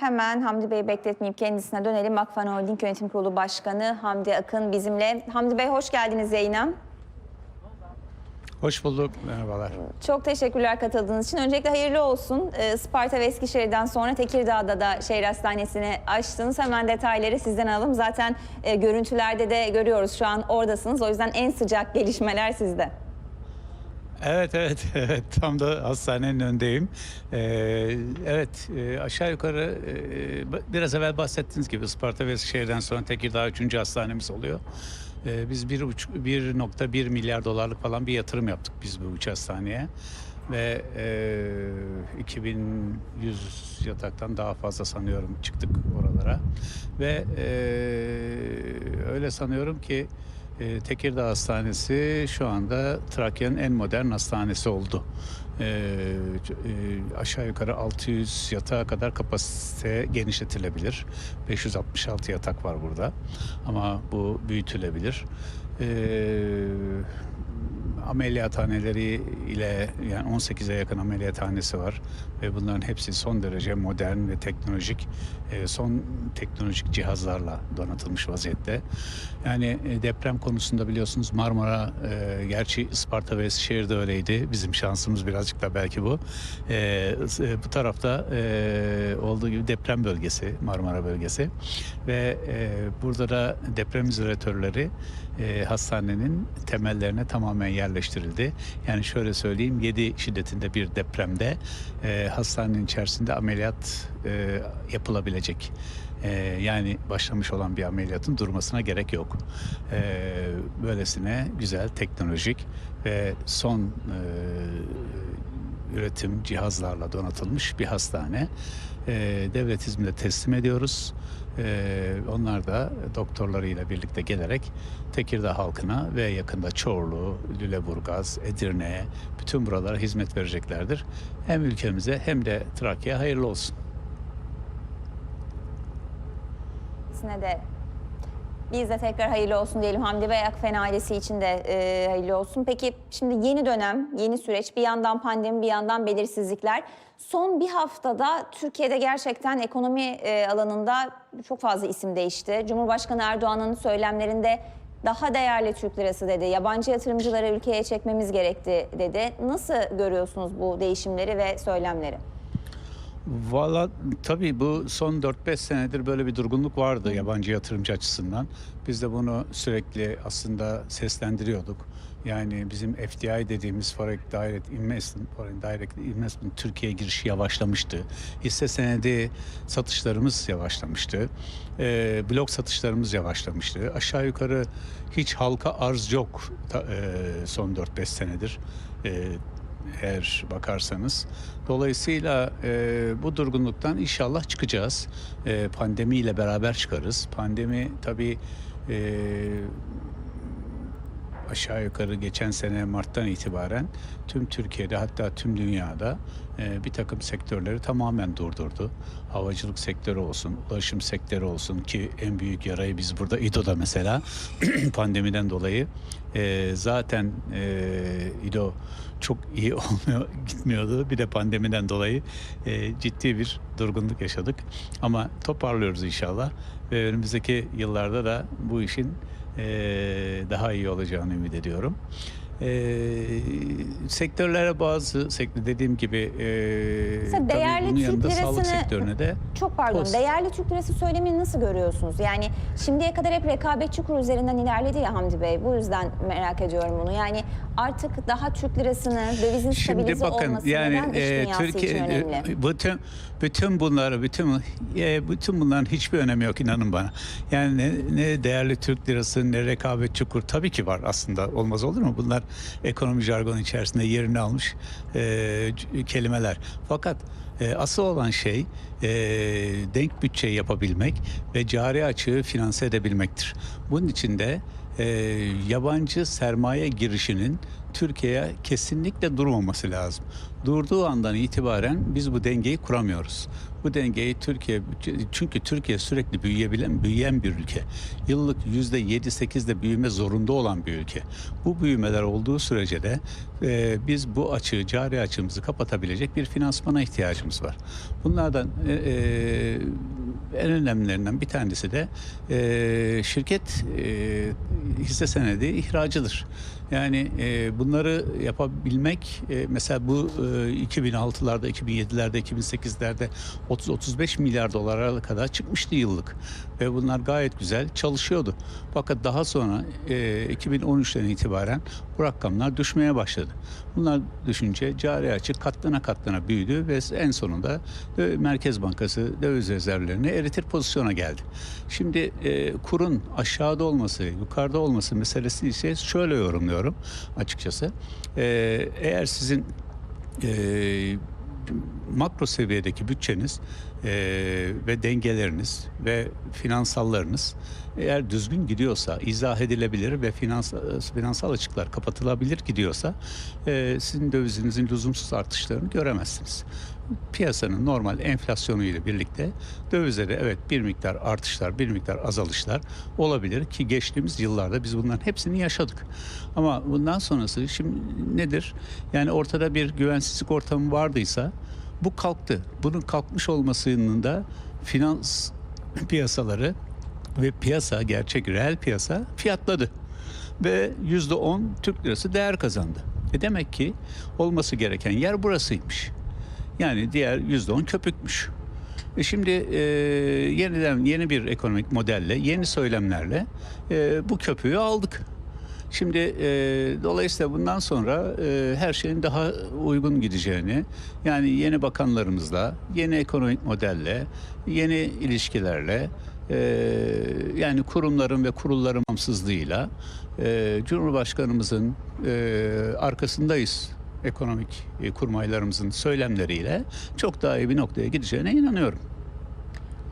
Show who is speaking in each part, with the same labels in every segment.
Speaker 1: Hemen Hamdi Bey'i bekletmeyip kendisine dönelim. Akfen Holding Yönetim Kurulu Başkanı Hamdi Akın bizimle. Hamdi Bey hoş geldiniz yayına.
Speaker 2: Hoş bulduk. Merhabalar.
Speaker 1: Çok teşekkürler katıldığınız için. Öncelikle hayırlı olsun. Ee, Sparta ve Eskişehir'den sonra Tekirdağ'da da şehir hastanesini açtınız. Hemen detayları sizden alalım. Zaten e, görüntülerde de görüyoruz şu an oradasınız. O yüzden en sıcak gelişmeler sizde.
Speaker 2: Evet evet evet tam da hastanenin önündeyim. Ee, evet e, aşağı yukarı e, biraz evvel bahsettiğiniz gibi Isparta ve Eskişehir'den sonra Tekirdağ 3. hastanemiz oluyor. Ee, biz 1.1 milyar dolarlık falan bir yatırım yaptık biz bu üç hastaneye. Ve e, 2100 yataktan daha fazla sanıyorum çıktık oralara. Ve e, öyle sanıyorum ki e, Tekirdağ Hastanesi şu anda Trakya'nın en modern hastanesi oldu. E, e, aşağı yukarı 600 yatağa kadar kapasite genişletilebilir. 566 yatak var burada ama bu büyütülebilir. E, ameliyathaneleri ile yani 18'e yakın ameliyathanesi var ve bunların hepsi son derece modern ve teknolojik e, son teknolojik cihazlarla donatılmış vaziyette. Yani e, deprem konusunda biliyorsunuz Marmara e, gerçi Isparta ve Eskişehir'de öyleydi. Bizim şansımız birazcık da belki bu. Bu tarafta olduğu gibi deprem bölgesi Marmara bölgesi ve burada da deprem izolatörleri e, hastanenin temellerine tamamen yerleştirildi. Yani şöyle söyleyeyim 7 şiddetinde bir depremde e, hastanenin içerisinde ameliyat e, yapılabilecek. E, yani başlamış olan bir ameliyatın durmasına gerek yok. E, böylesine güzel, teknolojik ve son e, üretim cihazlarla donatılmış bir hastane. E, devlet hizmete teslim ediyoruz. E, onlar da doktorlarıyla birlikte gelerek Tekirdağ halkına ve yakında Çorlu, Lüleburgaz, Edirne'ye bütün buralara hizmet vereceklerdir. Hem ülkemize hem de Trakya'ya hayırlı olsun.
Speaker 1: İkisine de biz de tekrar hayırlı olsun diyelim. Hamdi Bey Akfen ailesi için de e, hayırlı olsun. Peki şimdi yeni dönem, yeni süreç, bir yandan pandemi, bir yandan belirsizlikler. Son bir haftada Türkiye'de gerçekten ekonomi e, alanında çok fazla isim değişti. Cumhurbaşkanı Erdoğan'ın söylemlerinde daha değerli Türk lirası dedi. Yabancı yatırımcıları ülkeye çekmemiz gerekti dedi. Nasıl görüyorsunuz bu değişimleri ve söylemleri?
Speaker 2: Valla tabii bu son 4-5 senedir böyle bir durgunluk vardı yabancı yatırımcı açısından. Biz de bunu sürekli aslında seslendiriyorduk. Yani bizim FDI dediğimiz Foreign Direct Investment, Foreign Direct Investment Türkiye girişi yavaşlamıştı. Hisse senedi satışlarımız yavaşlamıştı. Ee, blok satışlarımız yavaşlamıştı. Aşağı yukarı hiç halka arz yok ta- e, son 4-5 senedir. Ee, eğer bakarsanız. Dolayısıyla e, bu durgunluktan inşallah çıkacağız. E, pandemiyle beraber çıkarız. Pandemi tabii e, aşağı yukarı geçen sene Mart'tan itibaren tüm Türkiye'de hatta tüm dünyada e, bir takım sektörleri tamamen durdurdu. Havacılık sektörü olsun, ulaşım sektörü olsun ki en büyük yarayı biz burada İDO'da mesela pandemiden dolayı e, zaten e, İDO çok iyi olmuyor, gitmiyordu. Bir de pandemiden dolayı e, ciddi bir durgunluk yaşadık. Ama toparlıyoruz inşallah ve önümüzdeki yıllarda da bu işin daha iyi olacağını ümit ediyorum. E, sektörlere bazı sektör dediğim gibi e,
Speaker 1: Mesela değerli
Speaker 2: bunun
Speaker 1: Türk
Speaker 2: yanında sağlık
Speaker 1: lirasını-
Speaker 2: sektörüne de
Speaker 1: Çok pardon.
Speaker 2: Post.
Speaker 1: Değerli Türk lirası söylemini nasıl görüyorsunuz? Yani şimdiye kadar hep rekabetçi kur üzerinden ilerledi ya Hamdi Bey. Bu yüzden merak ediyorum bunu. Yani artık daha Türk lirasını dövizin stabilize olması
Speaker 2: yani
Speaker 1: neden iş
Speaker 2: e,
Speaker 1: dünyası
Speaker 2: Türkiye
Speaker 1: için önemli?
Speaker 2: e, bütün bütün bunları bütün e, bütün bunların hiçbir önemi yok inanın bana. Yani ne, ne değerli Türk lirası ne rekabetçi kur tabii ki var aslında olmaz olur mu? Bunlar ekonomi jargonu içerisinde yerini almış e, kelimeler. Fakat e, asıl olan şey e, denk bütçe yapabilmek ve cari açığı finanse edebilmektir. Bunun için de e, yabancı sermaye girişinin Türkiye'ye kesinlikle durmaması lazım. Durduğu andan itibaren biz bu dengeyi kuramıyoruz. Bu dengeyi Türkiye çünkü Türkiye sürekli büyüyebilen büyüyen bir ülke. Yıllık yüzde yedi sekizde büyüme zorunda olan bir ülke. Bu büyümeler olduğu sürece de e, biz bu açığı cari açığımızı kapatabilecek bir finansmana ihtiyacımız var. Bunlardan e, e, en önemlilerinden bir tanesi de e, şirket e, hisse senedi ihracıdır. Yani e, bunları yapabilmek e, mesela bu e, 2006'larda, 2007'lerde, 2008'lerde 30-35 milyar dolara kadar çıkmıştı yıllık. Ve bunlar gayet güzel çalışıyordu. Fakat daha sonra e, 2013'ten itibaren bu rakamlar düşmeye başladı. Bunlar düşünce cari açık katlana katlana büyüdü ve en sonunda Merkez Bankası döviz rezervlerini eritir pozisyona geldi. Şimdi e, kurun aşağıda olması, yukarıda olması meselesi ise şöyle yorumluyorum açıkçası. E, eğer sizin e, makro seviyedeki bütçeniz e, ve dengeleriniz ve finansallarınız eğer düzgün gidiyorsa, izah edilebilir ve finans, finansal açıklar kapatılabilir gidiyorsa e, sizin dövizinizin lüzumsuz artışlarını göremezsiniz. Piyasanın normal enflasyonu ile birlikte dövizleri evet bir miktar artışlar, bir miktar azalışlar olabilir ki geçtiğimiz yıllarda biz bunların hepsini yaşadık. Ama bundan sonrası şimdi nedir? Yani ortada bir güvensizlik ortamı vardıysa bu kalktı. Bunun kalkmış olmasının da finans piyasaları ve piyasa gerçek reel piyasa fiyatladı. Ve yüzde on Türk lirası değer kazandı. E demek ki olması gereken yer burasıymış. Yani diğer yüzde on köpükmüş. E şimdi e, yeniden yeni bir ekonomik modelle, yeni söylemlerle e, bu köpüğü aldık. Şimdi e, dolayısıyla bundan sonra e, her şeyin daha uygun gideceğini, yani yeni bakanlarımızla, yeni ekonomik modelle, yeni ilişkilerle, e, yani kurumların ve kurulların bağımsızlığıyla e, Cumhurbaşkanımızın e, arkasındayız ekonomik e, kurmaylarımızın söylemleriyle çok daha iyi bir noktaya gideceğine inanıyorum.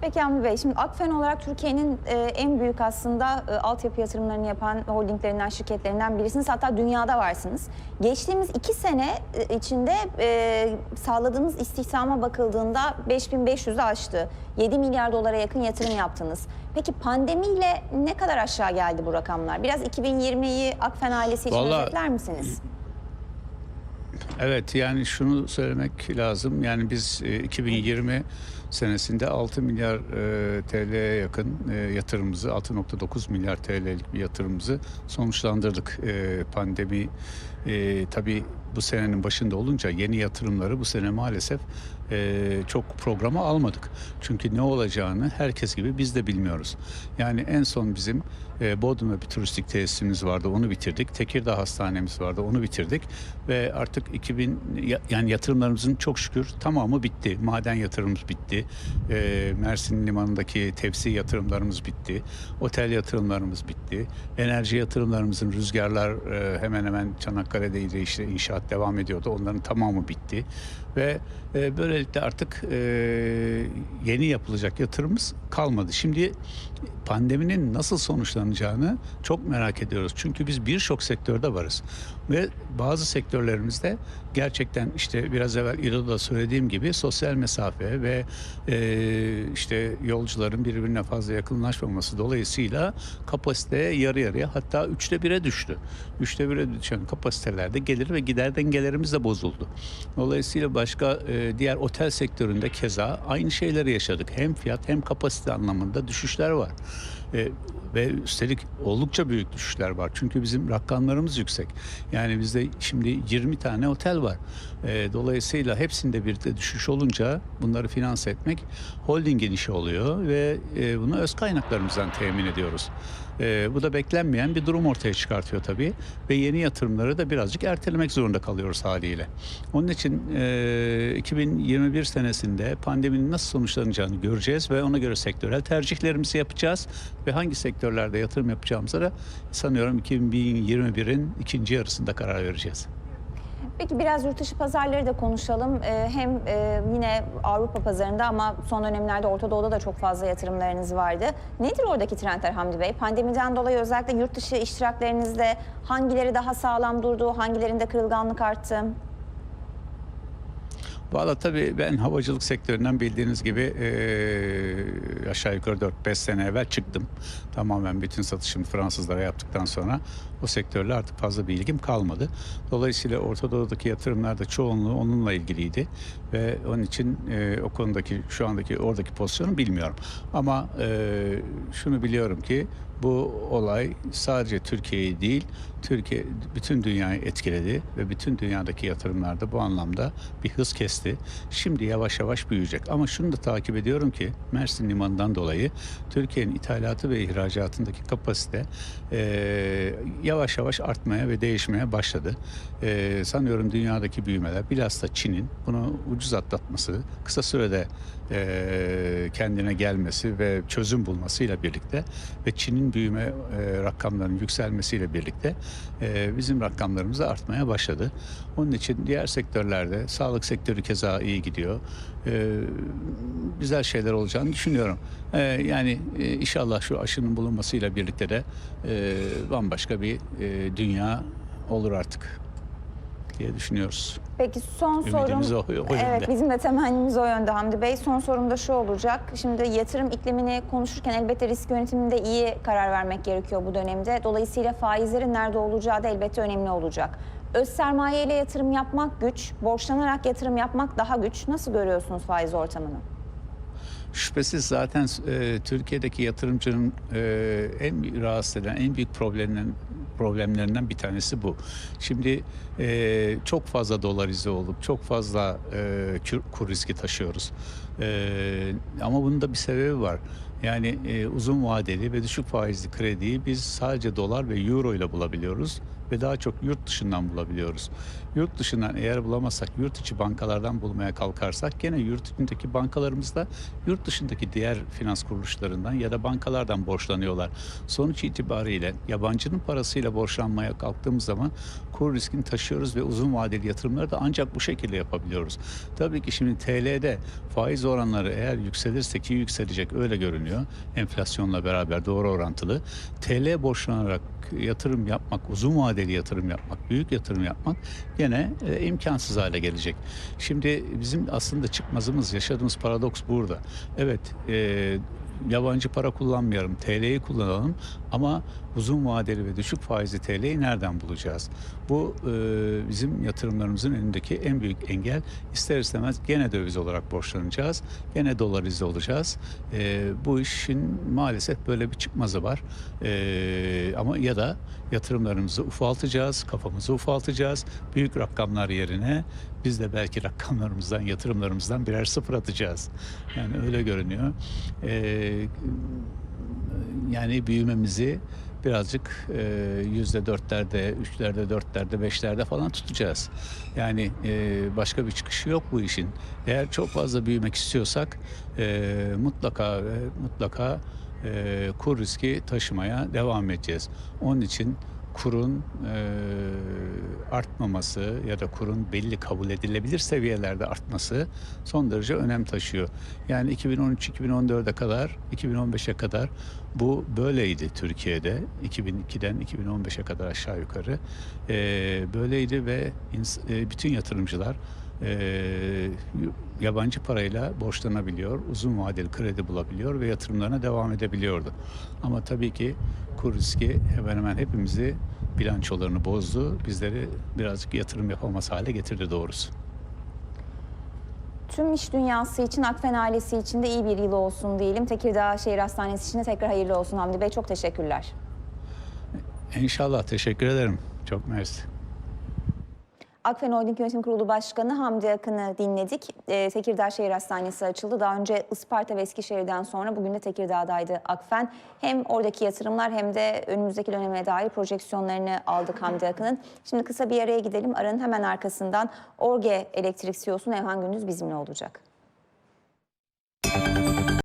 Speaker 1: Peki Hamdi Bey, şimdi Akfen olarak Türkiye'nin e, en büyük aslında e, altyapı yatırımlarını yapan holdinglerinden, şirketlerinden birisiniz. Hatta dünyada varsınız. Geçtiğimiz iki sene e, içinde e, sağladığınız istihdama bakıldığında 5500'ü aştı. 7 milyar dolara yakın yatırım yaptınız. Peki pandemiyle ne kadar aşağı geldi bu rakamlar? Biraz 2020'yi Akfen ailesi için
Speaker 2: Vallahi-
Speaker 1: özetler misiniz?
Speaker 2: Evet yani şunu söylemek lazım. Yani biz e, 2020 senesinde 6 milyar e, TL'ye yakın e, yatırımımızı 6.9 milyar TL'lik bir yatırımımızı sonuçlandırdık. E, pandemi e, tabii bu senenin başında olunca yeni yatırımları bu sene maalesef e, çok programa almadık. Çünkü ne olacağını herkes gibi biz de bilmiyoruz. Yani en son bizim e, Bodrum'da bir turistik tesisimiz vardı onu bitirdik. Tekirdağ hastanemiz vardı onu bitirdik. Ve artık 2000 ya- yani yatırımlarımızın çok şükür tamamı bitti. Maden yatırımımız bitti. E, Mersin limanındaki tepsi yatırımlarımız bitti. Otel yatırımlarımız bitti. Enerji yatırımlarımızın rüzgarlar e, hemen hemen Çanakkale'deydi işte inşaat devam ediyordu. Onların tamamı bitti. Ve e, böylelikle artık e, yeni yapılacak yatırımımız kalmadı. Şimdi pandeminin nasıl sonuçlanacağını çok merak ediyoruz. Çünkü biz birçok sektörde varız. Ve bazı sektörlerimizde gerçekten işte biraz evvel İdo'da söylediğim gibi sosyal mesafe ve e, işte yolcuların birbirine fazla yakınlaşmaması dolayısıyla kapasite yarı yarıya hatta üçte bire düştü. Üçte bire düşen kapasitelerde gelir ve gider dengelerimiz de bozuldu. Dolayısıyla başka e, diğer otel sektöründe keza aynı şeyleri yaşadık. Hem fiyat hem kapasite anlamında düşüşler var. E, ve üstelik oldukça büyük düşüşler var. Çünkü bizim rakamlarımız yüksek. Yani bizde şimdi 20 tane otel var. E, dolayısıyla hepsinde bir de düşüş olunca bunları finanse etmek holdingin işi oluyor ve e, bunu öz kaynaklarımızdan temin ediyoruz. E, bu da beklenmeyen bir durum ortaya çıkartıyor tabii ve yeni yatırımları da birazcık ertelemek zorunda kalıyoruz haliyle. Onun için e, 2021 senesinde pandeminin nasıl sonuçlanacağını göreceğiz ve ona göre sektörel tercihlerimizi yapacağız ve hangi sektörlerde yatırım yapacağımıza da sanıyorum 2021'in ikinci yarısında karar vereceğiz.
Speaker 1: Peki biraz yurt dışı pazarları da konuşalım. Ee, hem e, yine Avrupa pazarında ama son dönemlerde Orta Doğu'da da çok fazla yatırımlarınız vardı. Nedir oradaki trendler Hamdi Bey? Pandemiden dolayı özellikle yurt dışı iştiraklerinizde hangileri daha sağlam durdu, hangilerinde kırılganlık arttı?
Speaker 2: Valla tabii ben havacılık sektöründen bildiğiniz gibi eee, aşağı yukarı 4-5 sene evvel çıktım. Tamamen bütün satışımı Fransızlara yaptıktan sonra o sektörle artık fazla bir ilgim kalmadı. Dolayısıyla Orta Doğu'daki yatırımlar da çoğunluğu onunla ilgiliydi. Ve onun için eee, o konudaki şu andaki oradaki pozisyonu bilmiyorum. Ama eee, şunu biliyorum ki bu olay sadece Türkiye'yi değil, Türkiye bütün dünyayı etkiledi ve bütün dünyadaki yatırımlar da bu anlamda bir hız kesti. Şimdi yavaş yavaş büyüyecek. Ama şunu da takip ediyorum ki Mersin Limanı'ndan dolayı Türkiye'nin ithalatı ve ihracatındaki kapasite eee, yavaş yavaş artmaya ve değişmeye başladı. Eee, sanıyorum dünyadaki büyümeler bilhassa Çin'in bunu ucuz atlatması, kısa sürede eee, kendine gelmesi ve çözüm bulmasıyla birlikte ve Çin'in büyüme eee, rakamlarının yükselmesiyle birlikte eee, bizim rakamlarımız da artmaya başladı. Onun için diğer sektörlerde sağlık sektörü keza iyi gidiyor. Eee, güzel şeyler olacağını düşünüyorum. Eee, yani eee, inşallah şu aşının bulunmasıyla birlikte de eee, bambaşka bir eee, dünya olur artık diye düşünüyoruz.
Speaker 1: Peki son
Speaker 2: Ümidimiz
Speaker 1: sorum.
Speaker 2: o- o yönde.
Speaker 1: evet bizim de temennimiz o yönde Hamdi Bey. Son sorum da şu olacak. Şimdi yatırım iklimini konuşurken elbette risk yönetiminde iyi karar vermek gerekiyor bu dönemde. Dolayısıyla faizlerin nerede olacağı da elbette önemli olacak. Öz sermaye ile yatırım yapmak güç, borçlanarak yatırım yapmak daha güç. Nasıl görüyorsunuz faiz ortamını?
Speaker 2: Şüphesiz zaten e, Türkiye'deki yatırımcının e, en rahatsız eden, en büyük problemlerinden, problemlerinden bir tanesi bu. Şimdi e, çok fazla dolarize olduk, çok fazla e, kur riski taşıyoruz. E, ama bunun da bir sebebi var. Yani e, uzun vadeli ve düşük faizli krediyi biz sadece dolar ve euro ile bulabiliyoruz ve daha çok yurt dışından bulabiliyoruz. Yurt dışından eğer bulamazsak yurt içi bankalardan bulmaya kalkarsak gene yurt içindeki bankalarımızda yurt dışındaki diğer finans kuruluşlarından ya da bankalardan borçlanıyorlar. Sonuç itibariyle yabancının parasıyla borçlanmaya kalktığımız zaman kur riskini taşıyoruz ve uzun vadeli yatırımları da ancak bu şekilde yapabiliyoruz. Tabii ki şimdi TL'de faiz oranları eğer yükselirse ki yükselecek öyle görünüyor. Enflasyonla beraber doğru orantılı. TL borçlanarak yatırım yapmak, uzun vadeli yatırım yapmak, büyük yatırım yapmak gene e, imkansız hale gelecek. Şimdi bizim aslında çıkmazımız, yaşadığımız paradoks burada. Evet, e, yabancı para kullanmayalım, TL'yi kullanalım ama uzun vadeli ve düşük faizli TL'yi nereden bulacağız? Bu e, bizim yatırımlarımızın önündeki en büyük engel. İster istemez gene döviz olarak borçlanacağız, gene dolarize olacağız. E, bu işin maalesef böyle bir çıkmazı var. E, ama ya da yatırımlarımızı ufaltacağız, kafamızı ufaltacağız. Büyük rakamlar yerine biz de belki rakamlarımızdan, yatırımlarımızdan birer sıfır atacağız. Yani öyle görünüyor. Ee, yani büyümemizi birazcık e, yüzde dörtlerde, üçlerde, dörtlerde, beşlerde falan tutacağız. Yani e, başka bir çıkışı yok bu işin. Eğer çok fazla büyümek istiyorsak e, mutlaka mutlaka kur riski taşımaya devam edeceğiz. Onun için kurun e, artmaması ya da kurun belli kabul edilebilir seviyelerde artması son derece önem taşıyor. Yani 2013-2014'e kadar, 2015'e kadar bu böyleydi Türkiye'de. 2002'den 2015'e kadar aşağı yukarı e, böyleydi ve e, bütün yatırımcılar e, yabancı parayla borçlanabiliyor, uzun vadeli kredi bulabiliyor ve yatırımlarına devam edebiliyordu. Ama tabii ki kur riski hemen hemen hepimizi bilançolarını bozdu. Bizleri birazcık yatırım yapamaz hale getirdi doğrusu.
Speaker 1: Tüm iş dünyası için, Akfen ailesi için de iyi bir yıl olsun diyelim. Tekirdağ Şehir Hastanesi için de tekrar hayırlı olsun Hamdi Bey. Çok teşekkürler.
Speaker 2: İnşallah teşekkür ederim. Çok mersi.
Speaker 1: Akfen Holding Yönetim Kurulu Başkanı Hamdi Akın'ı dinledik. Ee, Tekirdağ Şehir Hastanesi açıldı. Daha önce Isparta ve Eskişehir'den sonra bugün de Tekirdağ'daydı Akfen. Hem oradaki yatırımlar hem de önümüzdeki döneme dair projeksiyonlarını aldık Hamdi Akın'ın. Şimdi kısa bir araya gidelim. Aranın hemen arkasından Orge Elektrik CEO'su Nevhan Gündüz bizimle olacak.